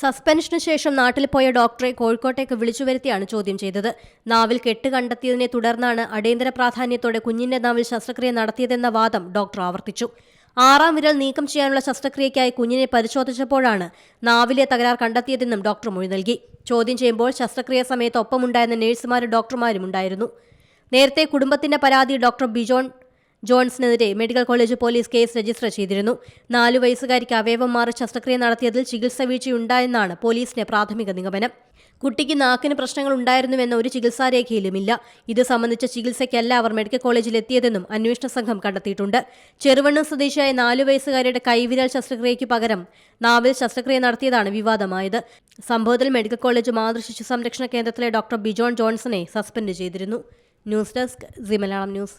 സസ്പെൻഷന് ശേഷം നാട്ടിൽ പോയ ഡോക്ടറെ കോഴിക്കോട്ടേക്ക് വിളിച്ചു വരുത്തിയാണ് ചോദ്യം ചെയ്തത്. നാവിൽ കെട്ട് കണ്ടെത്തിയതിനെ തുടർന്നാണ് അടിയന്തര പ്രാധാന്യത്തോടെ കുഞ്ഞിന്റെ നാവിൽ ശസ്ത്രക്രിയ നടത്തിയതെന്ന വാദം ഡോക്ടർ ആവർത്തിച്ചു. ആറാം വിരൽ നീക്കം ചെയ്യാനുള്ള ശസ്ത്രക്രിയയ്ക്കായി കുഞ്ഞിനെ പരിശോധിച്ചപ്പോഴാണ് നാവിലെ തകരാർ കണ്ടെത്തിയതെന്നും ഡോക്ടർ മൊഴി നൽകി. ചോദ്യം ചെയ്യുമ്പോൾ ശസ്ത്രക്രിയ സമയത്ത് ഒപ്പമുണ്ടായിരുന്ന നഴ്സുമാരും ഡോക്ടർമാരും ഉണ്ടായിരുന്നു. നേരത്തെ കുടുംബത്തിന്റെ പരാതി doctor Bijon ജോൺസിനെതിരെ medical college police case register ചെയ്തിരുന്നു. നാലു വയസ്സുകാരിക്ക് അവയവം മാറി ശസ്ത്രക്രിയ നടത്തിയതിൽ ചികിത്സ വീഴ്ചയുണ്ടായെന്നാണ് പോലീസിന്റെ പ്രാഥമിക നിഗമനം. കുട്ടിക്ക് നാക്കിന് പ്രശ്നങ്ങൾ ഉണ്ടായിരുന്നുവെന്ന ഒരു ചികിത്സാരേഖയിലുമില്ല. ഇത് സംബന്ധിച്ച ചികിത്സയ്ക്കല്ല അവർ മെഡിക്കൽ കോളേജിൽ എത്തിയതെന്നും അന്വേഷണ സംഘം കണ്ടെത്തിയിട്ടുണ്ട്. ചെറുവണ്ണ സ്വദേശിയായ നാലു വയസ്സുകാരിയുടെ കൈവിരൽ ശസ്ത്രക്രിയയ്ക്ക് പകരം നാവിൽ ശസ്ത്രക്രിയ നടത്തിയതാണ് വിവാദമായത്. സംഭവത്തിൽ മെഡിക്കൽ കോളേജ് മാതൃശിശു സംരക്ഷണ കേന്ദ്രത്തിലെ ഡോക്ടർ ബിജോൺ ജോൺസനെ സസ്പെൻഡ് ചെയ്തിരുന്നു. News desk C news.